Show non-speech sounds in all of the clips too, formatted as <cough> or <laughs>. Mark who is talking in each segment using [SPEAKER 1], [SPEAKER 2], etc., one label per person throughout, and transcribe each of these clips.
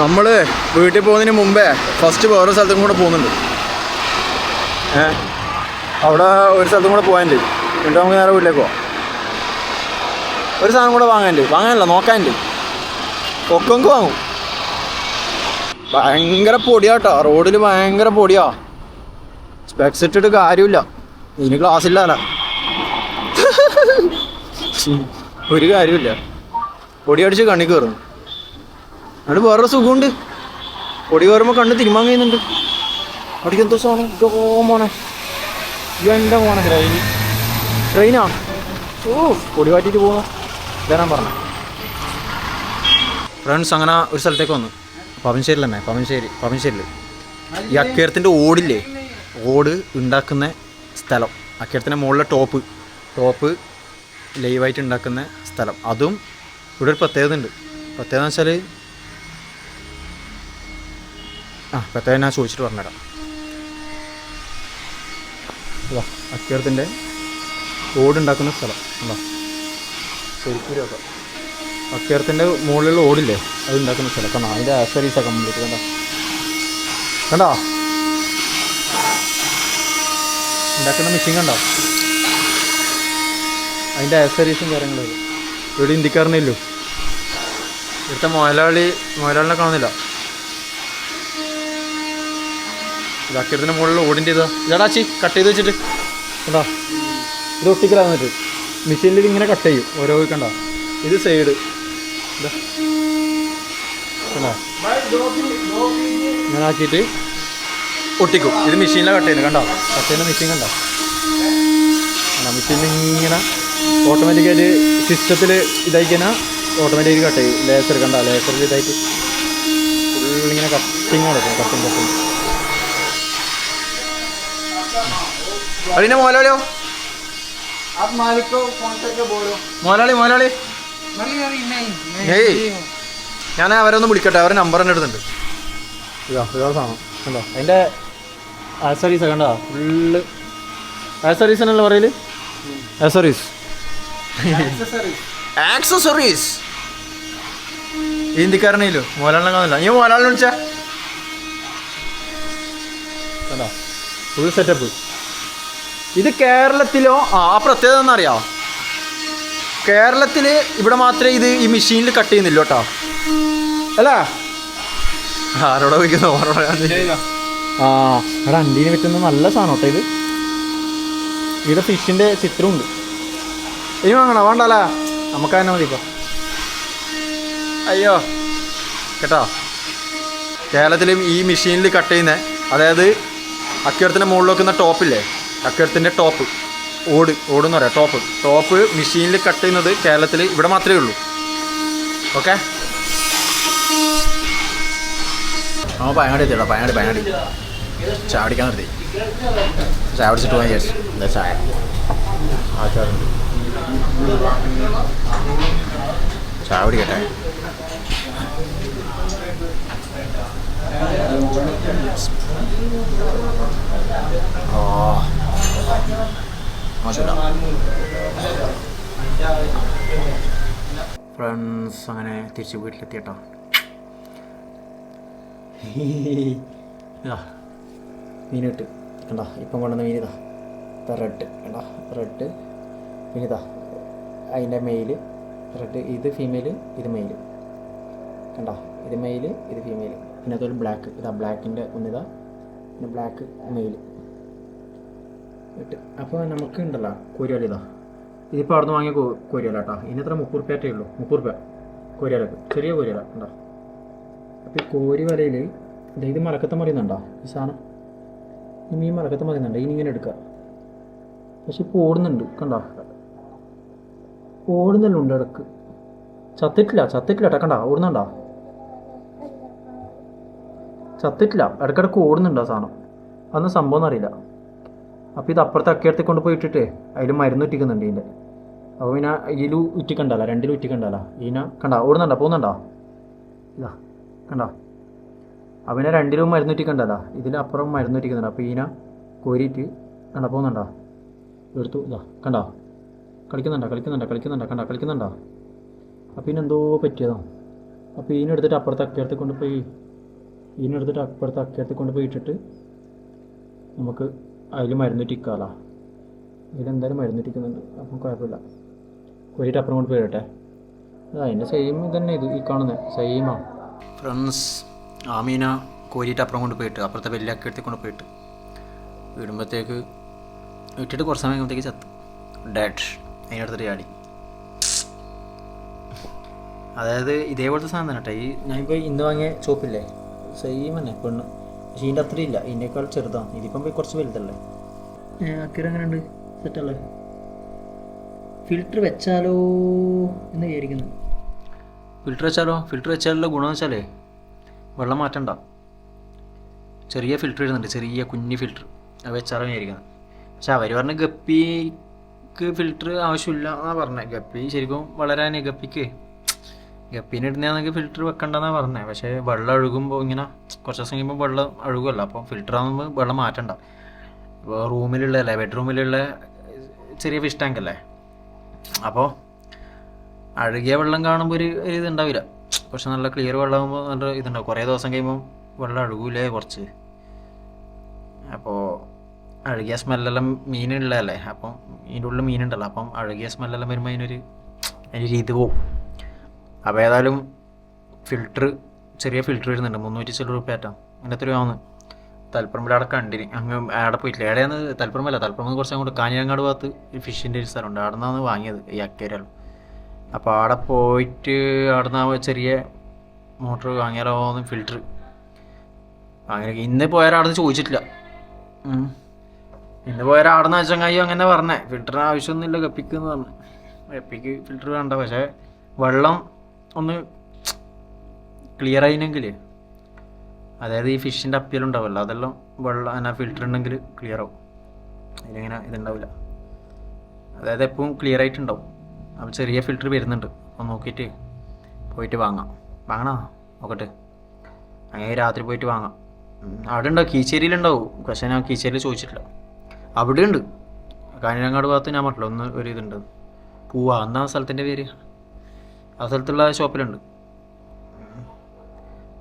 [SPEAKER 1] നമ്മൾ വീട്ടിൽ പോകുന്നതിന് മുമ്പേ ഫസ്റ്റ് വേറെ സ്ഥലത്തും കൂടെ പോകുന്നുണ്ട്. ഏ? അവിടെ ഒരു സ്ഥലത്തും കൂടെ പോകാനുണ്ട്. എന്നിട്ട് നമുക്ക് നേരെ വീട്ടിലേക്ക് പോവാം. ഒരു സാധനം കൂടെ വാങ്ങാനുണ്ട്. വാങ്ങാനല്ല നോക്കാനുണ്ട്. ഒക്കെ വാങ്ങും. ഭയങ്കര പൊടിയാട്ടോ. റോഡിൽ ഭയങ്കര പൊടിയാ. സ്പെക്സ് ഇട്ടിട്ട് കാര്യമില്ല. ഇനി ക്ലാസ് ഇല്ലാല ഒരു കാര്യമില്ല. പൊടി അടിച്ച് കണ്ണി കയറുന്നു എന്നിട്ട് വേറൊരു സുഖമുണ്ട്. പൊടി കയറുമ്പോൾ കണ്ണ് തിരുമാൻ കഴിയുന്നുണ്ട്. അവിടേക്ക് എന്തോ സാധനം? ഗോ മോനെ. എന്റെ മോനെ? ട്രെയിൻ ട്രെയിനാ ഓ പൊടി കാറ്റിട്ട് പോവാ. ഇതാ പറഞ്ഞ. ഫ്രണ്ട്സ് അങ്ങനെ ഒരു സ്ഥലത്തേക്ക് വന്നു. പവൻശ്ശേരിയിൽ തന്നെ പവൻശ്ശേരി പവൻശ്ശേരിയിൽ ഈ അക്കേരത്തിന്റെ ഓടില്ലേ? ഓട് ഉണ്ടാക്കുന്ന സ്ഥലം. അക്കേരത്തിന്റെ മുകളിലെ ടോപ്പ്. ടോപ്പ് ലൈവായിട്ട് ഉണ്ടാക്കുന്ന സ്ഥലം. അതും ഇവിടെ ഒരു പ്രത്യേകത ഉണ്ട് പ്രത്യേകത എന്ന് വെച്ചാൽ ആ പ്രത്യേകത ഞാൻ ചോദിച്ചിട്ട് പറഞ്ഞുതരാം ഇതാ അക്കേരത്തിന്റെ ഓടുണ്ടാക്കുന്ന സ്ഥലം. എന്താ ശരിക്കും അക്കേരത്തിന്റെ മുകളിലുള്ള ഓടില്ലേ? അത് ഉണ്ടാക്കുന്ന സ്ഥലം. കണ്ടോ? അതിന്റെ ആക്സറീസാണ് കംപ്ലീറ്റ് കണ്ടോ? കണ്ടോ? ഉണ്ടാക്കുന്ന മെഷീൻ കണ്ടോ? അതിന്റെ ആക്സറീസും കാര്യങ്ങളും. ഇവിടെ ഇന്ത്യക്കാരനില്ലു ഇവിടുത്തെ മുതലാളി മുതലാളിനെ കാണുന്നില്ല. ഇത് അക്കേരത്തിന്റെ മുകളിൽ ഓടിന്റെ ഇതാ ഇതാടാച്ചി കട്ട് ചെയ്ത് വെച്ചിട്ട്. കണ്ടോ? ഇത് ഒട്ടിക്കലാ മെഷീനിൽ ഇങ്ങനെ കട്ട് ചെയ്യും. ഓരോ കണ്ടോ? ഇത് സൈഡ് ഇങ്ങനെ ആക്കിയിട്ട് ഒട്ടിക്കും. ഇത് മെഷീനിലാണ് കട്ട് ചെയ്യുന്നത്. കണ്ടോ? കട്ട് ചെയ്യുന്ന മെഷീൻ കണ്ടോ? കണ്ടോ? മെഷീനിൽ ഇങ്ങനെ ഓട്ടോമാറ്റിക്കായിട്ട് സിസ്റ്റത്തിൽ ഇതായി കഴിഞ്ഞാൽ കട്ട് ചെയ്യും. ലേസർ കണ്ടോ? ലേസറിൽ ഇതായിട്ട്. ഫുള്ളിങ്ങനെ കട്ടിങ് നടക്കും കട്ടിങ് കട്ടിങ്
[SPEAKER 2] അളിന്റെ മോലോലോ
[SPEAKER 1] മോലാളി മോലാളി ഞാൻ അവരൊന്ന് വിളിക്കട്ടെ അവരെ നമ്പർ തന്നെ എടുത്തുണ്ട് ഇതാ ഇതാ സാധനം. കണ്ടോ? ആക്സറീസ് കണ്ടോ? ഫുള്ള്. ആക്സറീസ് എന്നല്ല പറയൽ? ആക്സറീസ് ആക്സസറീസ് ഹിന്ദിക്കാരനെയല്ലോ മോലാളിനെ കാണുന്നില്ല. നീ മോലാളിനെ വിളിച്ചാ. ഫുൾ സെറ്റപ്പ് ഇത് കേരളത്തിലോ ആ പ്രത്യേകത എന്നറിയാം കേരളത്തിൽ ഇവിടെ മാത്രമേ ഇത് ഈ മെഷീനിൽ കട്ട് ചെയ്യുന്നില്ല കേട്ടോ. അല്ല? ആരോടെ വയ്ക്കുന്നു ഓരോടെ ആ എടാ അണ്ടീന് വെക്കുന്ന നല്ല സാധനം കേട്ടോ ഇത്. ഇവിടെ ഫിഷിന്റെ ചിത്രമുണ്ട് ഇനി വാങ്ങണോ? വേണ്ടല്ല നമുക്ക് തന്നെ മതി ഇപ്പോൾ അയ്യോ കേട്ടോ. കേരളത്തിലും ഈ മെഷീനിൽ കട്ട് ചെയ്യുന്ന. അതായത് അക്യൂരത്തിന്റെ മുകളിലേക്ക് നിന്ന ടോപ്പില്ലേ അക്യൂരത്തിന്റെ ടോപ്പ് ഓട് ഓടെന്ന് പറയാം ടോപ്പ് ടോപ്പ് മെഷീനിൽ കട്ട് ചെയ്യുന്നത് കേരളത്തിൽ ഇവിടെ മാത്രമേ ഉള്ളൂ. ഓക്കെ ആ പയങ്ങാടി എത്തിയടാ പയങ്ങാടി പയങ്ങാടി ചായ ചാടിക്കാൻ നിർത്തി. ചായ അടിച്ചിട്ട് പോകാൻ വിചാരിച്ചു. എന്താ ചായ? ഫ്രണ്ട്സ് അങ്ങനെ തിരിച്ച് വീട്ടിലെത്തിയട്ടോ. ഇതാ മീനിട്ട്. കണ്ടോ ഇപ്പം കൊണ്ടുവന്ന മീൻ ഇതാ ഇതാ റെഡ് കണ്ടോ റെഡ് ഇതാ അതിന്റെ മെയിൽ റെഡ് ഇത് ഫീമെയിൽ ഇത് മെയിൽ കണ്ടോ ഇത് മെയിൽ ഇത് ഫീമെയിൽ പിന്നെ അതൊരു ബ്ലാക്ക് ഇതാ ബ്ലാക്കിന്റെ ഒന്നിതാ പിന്നെ ബ്ലാക്ക് മെയിൽ അപ്പോൾ നമുക്ക് ഉണ്ടല്ലോ കൊരിയോല ഇതാ. ഇതിപ്പോൾ അവിടെ നിന്ന് വാങ്ങിയ കോ കോരിയാല കേട്ടോ. ഇനി എത്ര? മുപ്പത് റുപ്യാറ്റേ ഉള്ളൂ. മുപ്പത് റുപ്യ. കൊരിയോലക്ക് ചെറിയ കോരിയാല ഉണ്ടോ അപ്പോൾ ഈ കോരി വലയിൽ ഇത് മലക്കത്തെ മറിയുന്നുണ്ടോ? ഈ സാധനം. ഈ മീൻ മലക്കത്തെ മറിയുന്നുണ്ട്? ഇനി ഇങ്ങനെ എടുക്കുക. പക്ഷെ ഇപ്പോൾ ഓടുന്നുണ്ട് കണ്ടോ? ഓടുന്നല്ലോ ഉണ്ട് ഇടയ്ക്ക്. ചത്തിട്ടില്ല ചത്തിട്ടില്ല കേട്ടോ. കണ്ടോ? ഓടുന്നുണ്ടോ? ചത്തിട്ടില്ല. ഇടക്കിടക്ക് ഓടുന്നുണ്ടോ സാധനം. അന്ന് സംഭവം അറിയില്ല അപ്പോൾ ഇത് അപ്പുറത്തെ അക്കയടത്തിൽ കൊണ്ട് പോയി ഇട്ടിട്ട് അതിൽ മരുന്ന് ഉറ്റിക്കുന്നുണ്ട് ഇതിന്റെ അപ്പോൾ പിന്നെ ഇതിൽ ഉറ്റിക്കണ്ടല്ല രണ്ടിലും ഉറ്റിക്കണ്ടല്ല. ഇതിനെ കണ്ട ഓടുന്നുണ്ടോ? പോകുന്നുണ്ടോ? ഇതാ കണ്ടോ. അവനെ രണ്ടിലും മരുന്ന് ഉറ്റിക്കണ്ടല്ല ഇതിലപ്പുറം മരുന്ന് ഉറ്റിക്കുന്നുണ്ട് അപ്പോൾ ഇതിനെ കോരിയിട്ട് കണ്ട പോകുന്നുണ്ടോ? എടുത്തു ഇതാ കണ്ടോ. കളിക്കുന്നുണ്ടോ? കളിക്കുന്നുണ്ടോ? കളിക്കുന്നുണ്ടോ? കണ്ടോ കളിക്കുന്നുണ്ടോ? അപ്പോൾ ഇതിനെന്തോ പറ്റിയതാണ് അപ്പോൾ ഇതിനെടുത്തിട്ട് അപ്പുറത്ത് അക്കരത്ത് കൊണ്ടുപോയി ഇതിനെടുത്തിട്ട് അപ്പുറത്ത് അക്കരത്ത് കൊണ്ട് പോയിട്ടിട്ട് നമുക്ക് അതിൽ മരുന്ന് ടിക്കാലാ. ഇതിലെന്തായാലും മരുന്ന് ടിക്കുന്നുണ്ട്. അപ്പം കുഴപ്പമില്ല. കോരിയിട്ട് അപ്പുറം കൊണ്ട് പോയിട്ടെ അതിന്റെ സെയിം തന്നെ ഇത് ഈ കാണുന്നത് സെയിമാണ് ഫ്രണ്ട്സ് ആമീന കോരിയിട്ട് അപ്പുറം കൊണ്ട് പോയിട്ട് അപ്പുറത്തെ വലിയ അക്കരത്തിൽ കൊണ്ട് പോയിട്ട് വിടുമ്പോഴത്തേക്ക് ഇട്ടിട്ട് കുറച്ച് സമയം കഴിയുമ്പോഴത്തേക്ക് ചത്തു. ഡാഡ് അതിനടുത്തൊരു ചാടി. അതായത് ഇതേപോലത്തെ സാധനം തന്നെ കേട്ടോ. ഈ ഞാനിപ്പോൾ ഇന്ന് വാങ്ങിയ ചോപ്പില്ലേ സെയിം തന്നെ പെണ്ണ് പക്ഷേ ഇതിന്റെ അത്രയും ഇല്ല. ഇതിനേക്കാൾ ചെറുതാണ്. ഇതിപ്പം പോയി കുറച്ച് വലുതല്ലേ? അക്കിര എങ്ങനെയുണ്ട്? സെറ്റല്ലേ ഫിൽറ്റർ വെച്ചാലോ എന്ന് വിചാരിക്കുന്നു. ഫിൽറ്റർ വെച്ചാലോ? ഫിൽറ്റർ വെച്ചാലുള്ള ഗുണമെന്ന് വെച്ചാലേ വെള്ളം മാറ്റണ്ട. ചെറിയ ഫിൽറ്റർ ഇടുന്നുണ്ട് ചെറിയ കുഞ്ഞു ഫിൽറ്റർ അത് വെച്ചാലോ വിചാരിക്കുന്നത് പക്ഷെ അവർ പറഞ്ഞ ഗപ്പിക്ക് ഫിൽറ്റർ ആവശ്യമില്ല എന്നാണ് പറഞ്ഞത് ഗപ്പി ശരിക്കും വളരാൻ ഗപ്പിക്ക് ഗപ്പീനെ ഇടുന്നതാണെങ്കിൽ ഫിൽറ്റർ വെക്കണ്ടെന്നാണ് പറഞ്ഞത് പക്ഷേ വെള്ളം ഒഴുകുമ്പോൾ ഇങ്ങനെ കുറച്ച് ദിവസം കഴിയുമ്പോൾ വെള്ളം ഒഴുകുമല്ലോ അപ്പോൾ ഫിൽറ്റർ ആകുമ്പോൾ വെള്ളം മാറ്റണ്ട. ഇപ്പോൾ റൂമിലുള്ള അല്ലേ ബെഡ്റൂമിലുള്ള ചെറിയ ഫിഷ് ടാങ്ക് അല്ലേ? അപ്പോൾ അഴുകിയ വെള്ളം കാണുമ്പോൾ ഒരു ഇതുണ്ടാവില്ല. പക്ഷെ നല്ല ക്ലിയർ വെള്ളമാകുമ്പോൾ നല്ല ഇതുണ്ടാവും. കുറേ ദിവസം കഴിയുമ്പോൾ വെള്ളം അഴുകൂലേ കുറച്ച്. അപ്പോൾ അഴുകിയ സ്മെല്ലെല്ലാം മീനുള്ളതല്ലേ? അപ്പം ഇതിന്റെ ഉള്ളിൽ മീനുണ്ടല്ലോ. അപ്പം അഴുകിയ സ്മെല്ലെല്ലാം വരുമ്പോൾ അതിനൊരു അതിനൊരു ഇത് പോവും. അപ്പോൾ ഏതായാലും ഫിൽറ്റർ ചെറിയ ഫിൽറ്റർ വരുന്നുണ്ട്. മുന്നൂറ്റി ചില റുപ്യ ആറ്റാം അങ്ങനത്തെ ഒരു ആവുന്നു തലപ്പറമ്പിൽ അവിടെ കണ്ടിന്. അങ്ങ് അവിടെ പോയിട്ടില്ല. എവിടെയാണ് തലപ്പറമ്പല്ല. തലപ്പറമ്പ് കുറച്ച് അങ്ങോട്ട് കാഞ്ഞിരങ്ങാട് ഭാഗത്ത് ഫിഷിന്റെ ഒരു സ്ഥലമുണ്ട്. അവിടെ നിന്നാണ് വാങ്ങിയത് ഈ അക്കേരല്ലോ അപ്പോൾ അവിടെ പോയിട്ട് അവിടെ നിന്ന് ചെറിയ മോട്ടർ വാങ്ങിയാലോ ഫിൽറ്റർ അങ്ങനെ ഇന്ന് നിന്ന് ചോദിച്ചിട്ടില്ല. ഇന്ന് പോയാൽ അവിടെ നിന്ന് ചങ്ങായി അങ്ങനെ പറഞ്ഞേ. ഫിൽറ്ററിന് ആവശ്യമൊന്നുമില്ല ഗപ്പിക്ക് എന്ന് പറഞ്ഞു. ഗപ്പിക്ക് ഫിൽറ്റർ വേണ്ട. പക്ഷേ വെള്ളം ഒന്ന് ക്ലിയർ ആയില്ലെങ്കിൽ അതായത് ഈ ഫിഷിന്റെ അപ്പിയലുണ്ടാവുമല്ലോ അതെല്ലാം വെള്ളം എന്നാ ഫിൽറ്റർ ഉണ്ടെങ്കിൽ ക്ലിയർ ആവും. അതിലിങ്ങനെ ഇതുണ്ടാവില്ല അതായത് എപ്പോഴും ക്ലിയർ ആയിട്ടുണ്ടാവും. അപ്പോൾ ചെറിയ ഫിൽറ്റർ വരുന്നുണ്ട്. അപ്പോൾ നോക്കിയിട്ട് പോയിട്ട് വാങ്ങാം. വാങ്ങണോ? നോക്കട്ടെ. അങ്ങനെ രാത്രി പോയിട്ട് വാങ്ങാം. അവിടെ ഉണ്ടാവും കീച്ചേരിയിലുണ്ടാവും പക്ഷേ ഞാൻ കീച്ചേരിയിൽ ചോദിച്ചിട്ടില്ല. അവിടെ ഉണ്ട് കാഞ്ഞിരങ്ങാട് ഭാഗത്ത് ഞാൻ പറഞ്ഞില്ല ഒന്ന് ഒരു ഇതുണ്ട്. പൂവാ. എന്താ സ്ഥലത്തിന്റെ പേര്? ആ സ്ഥലത്തുള്ള ഷോപ്പിലുണ്ട്.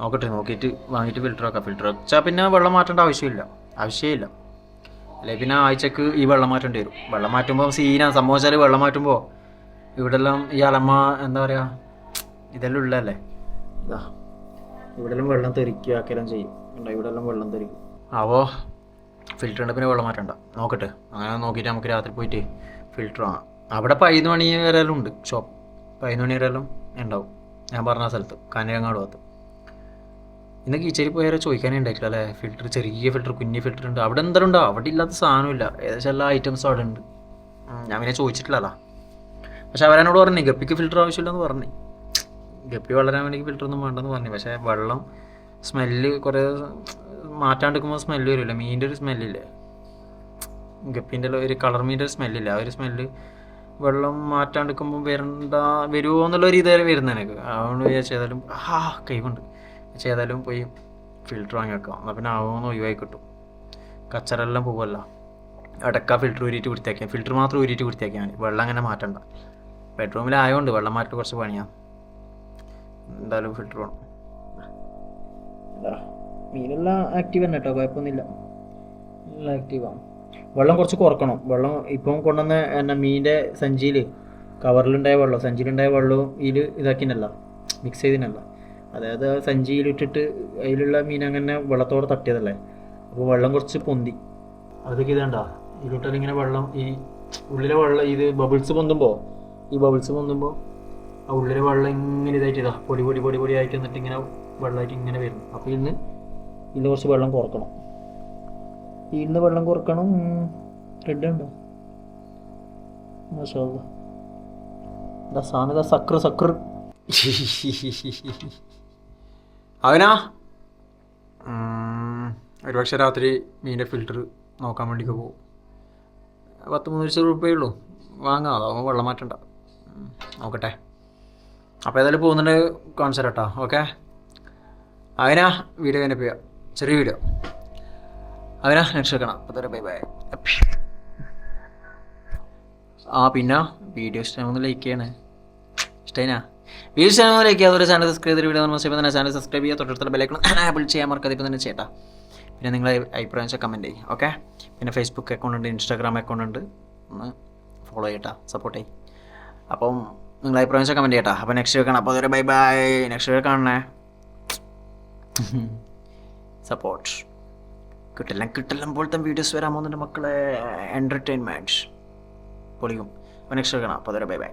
[SPEAKER 1] നോക്കട്ടെ നോക്കിയിട്ട് വാങ്ങിയിട്ട് ഫിൽറ്റർ ആക്കാം. ഫിൽറ്റർ വെച്ചാൽ പിന്നെ വെള്ളം മാറ്റേണ്ട ആവശ്യമില്ല. ആവശ്യമില്ല. അല്ലെങ്കിൽ പിന്നെ ആഴ്ചക്ക് ഈ വെള്ളം മാറ്റേണ്ടി വരും. വെള്ളം മാറ്റുമ്പോൾ സീനാണ് സംഭവം വെച്ചാൽ വെള്ളം മാറ്റുമ്പോൾ ഇവിടെല്ലാം ഈ അലമ എന്താ പറയുക ഇതെല്ലാം ഉള്ളതല്ലേ? ഇതാ. ഇവിടെല്ലാം വെള്ളം തെറിക്കുക ആക്കെല്ലാം ചെയ്യും. ഉണ്ടോ ഇവിടെല്ലാം വെള്ളം തെറിക്കും. അപ്പോൾ ഫിൽറ്റർ ഉണ്ട് പിന്നെ വെള്ളം മാറ്റണ്ട. നോക്കട്ടെ. അങ്ങനെ നോക്കിയിട്ട് നമുക്ക് രാത്രി പോയിട്ട് ഫിൽറ്റർ വാങ്ങാം. അവിടെ പതിനൊന്ന് മണി വരെ എല്ലാം ഉണ്ട്. ഷോപ്പ് പതിനൊന്ന് മണി വരെ ഉണ്ടാവും. ഞാൻ പറഞ്ഞ സ്ഥലത്ത് കാഞ്ഞങ്ങാട് ഭാഗത്ത്. ഇന്ന് കീച്ചേരി പോയാൽ ചോദിക്കാനേ ഉണ്ടായിട്ടില്ല അല്ലേ? ഫിൽറ്റർ ചെറിയ ഫിൽറ്റർ കുഞ്ഞു ഫിൽറ്റർ ഉണ്ട്. അവിടെ എന്തായാലും ഉണ്ടോ? അവിടെ ഇല്ലാത്ത സാധനമില്ല. ഏകദേശം എല്ലാ ഐറ്റംസും അവിടെ ഉണ്ട്. ഞാൻ പിന്നെ ചോദിച്ചിട്ടില്ലല്ലോ പക്ഷെ അവരെന്നോട് പറഞ്ഞു ഗപ്പിക്ക് ഫിൽറ്റർ ആവശ്യമില്ലെന്ന് പറഞ്ഞു. ഗപ്പി വളരാൻ വേണ്ടി ഫിൽറ്റർ ഒന്നും വേണ്ടെന്ന് പറഞ്ഞു. പക്ഷേ വെള്ളം സ്മെല്ല് കുറേ മാറ്റാണ്ടിരിക്കുമ്പോൾ സ്മെല്ല് വരില്ല മീനിന്റെ ഒരു സ്മെല്ലില്ലേ ഗപ്പീന്റെ ഒരു കളർ മീന്റെ ഒരു സ്മെല്ലില്ല ആ ഒരു സ്മെല്ല് വെള്ളം മാറ്റാണ്ടിരിക്കുമ്പോൾ വരണ്ട വരുമോ എന്നുള്ള ഒരു ഇതായാലും വരുന്നത് എനിക്ക്. അതുകൊണ്ട് വിചാരിച്ചു ഏതായാലും ആ കൈകൊണ്ട് ചെയ്താലും പോയി ഫിൽറ്റർ വാങ്ങി വെക്കാം. എന്നാൽ പിന്നെ ആവുമെന്ന് ഒഴിവായി കിട്ടും. കച്ചറെല്ലാം പോവല്ല. അടക്ക ഫിൽറ്റർ ഊരിയിട്ട് വൃത്തിയാക്കിയാൽ ഫിൽറ്റർ മാത്രം ഊരിയിട്ട് വൃത്തിയാക്കിയാൽ മതി. വെള്ളം അങ്ങനെ മാറ്റണ്ട. ബെഡ്റൂമിൽ ബെഡ്റൂമിലായതുകൊണ്ട് വെള്ളം മാറ്റി കുറച്ച് പണിയാ. എന്തായാലും ഫിൽറ്റർ വേണം. മീനെല്ലാം ആക്റ്റീവ് തന്നെ കേട്ടോ കുഴപ്പമൊന്നുമില്ല. ആക്റ്റീവാണ് വെള്ളം കുറച്ച് കുറക്കണം. വെള്ളം ഇപ്പം കൊണ്ടുവന്ന എന്നാ മീനിന്റെ സഞ്ചിയിൽ കവറിലുണ്ടായ വെള്ളം സഞ്ചിയിലുണ്ടായ വെള്ളവും ഇതിൽ ഇതാക്കിനല്ല മിക്സ് ചെയ്തിനല്ല. അതായത് സഞ്ചിയിലിട്ടിട്ട് അതിലുള്ള മീൻ അങ്ങനെ വെള്ളത്തോടെ തട്ടിയതല്ലേ? അപ്പോൾ വെള്ളം കുറച്ച് പൊന്തി. അതൊക്കെ ഇതേണ്ട? ഇതിലോട്ടാൽ വെള്ളം ഈ ഉള്ളിലെ വെള്ളം ഇത് ബബിൾസ് പൊന്തുമ്പോൾ ഈ ബബിൾസ് പൊന്തുമ്പോൾ ആ ഉള്ളിലെ വെള്ളം ഇങ്ങനെ ഇതായിട്ട് ഇതാ പൊടി പൊടി പൊടി പൊടി ആയിട്ട് എന്നിട്ട് ഇങ്ങനെ വെള്ളമായിട്ട് ഇങ്ങനെ വരും. അപ്പോൾ ഇന്ന് ഇന്ന് കുറച്ച് വെള്ളം കുറക്കണം. ഇന്ന് വെള്ളം കുറക്കണം. റെഡ് ഉണ്ടോ? മാഷാ അല്ലാ. ഇതാ സാധനം ഇതാ സക്ര അവനാ? ഒരുപക്ഷെ രാത്രി മീന്റെ ഫിൽറ്റർ നോക്കാൻ വേണ്ടിയൊക്കെ പോകും പത്ത് മൂന്ന് ലക്ഷം രൂപയേ ഉള്ളൂ. വാങ്ങാം അതാവുമ്പോൾ വെള്ളം മാറ്റണ്ട. നോക്കട്ടെ. അപ്പോൾ ഏതായാലും പോകുന്നുണ്ട് കാണിച്ചു തരാം കേട്ടോ ഓക്കെ അവനാ വീഡിയോ പോയാ ചെറിയ വീഡിയോ അവനാ നെക്സ്റ്റ് വെക്കണം ബൈ ബൈ ആ പിന്നെ വീഡിയോ ഇഷ്ടമാകുന്ന ലൈക്ക് ചെയ്യണേ. ഇഷ്ടമായിനാ? വീഡിയോ ചാനലിലേക്ക് അതൊരു ചാനൽ സബ്സ്ക്രൈബ് ചെയ്ത് വീഡിയോ നമ്മൾ ചെയ്യുമ്പോൾ തന്നെ ചാനൽ സബ്സ്ക്രൈബ് ചെയ്യുക. തൊട്ടടുത്തുള്ള ബെലൈക്കണം ആപ്പിൾ ചെയ്യാൻ മറക്കാതെ ഇപ്പം തന്നെ ചേട്ടാ പിന്നെ നിങ്ങളെ അഭിപ്രായം വെച്ചാൽ കമന്റ് ചെയ്യും ഓക്കെ പിന്നെ ഫേസ്ബുക്ക് അക്കൗണ്ട് ഉണ്ട് ഇൻസ്റ്റാഗ്രാം അക്കൗണ്ട് ഉണ്ട്. ഒന്ന് ഫോളോ ചെയ്യട്ടാ സപ്പോർട്ട് ചെയ്യും. അപ്പം നിങ്ങളെ അഭിപ്രായം വെച്ചാൽ കമന്റ് ചെയ്യട്ടാ. അപ്പോൾ നെക്സ്റ്റ് വെക്കണം അപ്പോൾ അതൊരു ബൈ ബൈ നെക്സ്റ്റ് വീക്ക് കാണണേ. <laughs> സപ്പോർട്ട് കിട്ടെല്ലാം കിട്ടെല്ലാം പോലത്തെ വീഡിയോസ് വരാൻ പോകുന്നുണ്ട് മക്കളെ. എന്റർടൈൻമെന്റ് അപ്പോൾ നെക്സ്റ്റ് കാണാം. അപ്പോൾ അതൊരു ബൈ ബൈ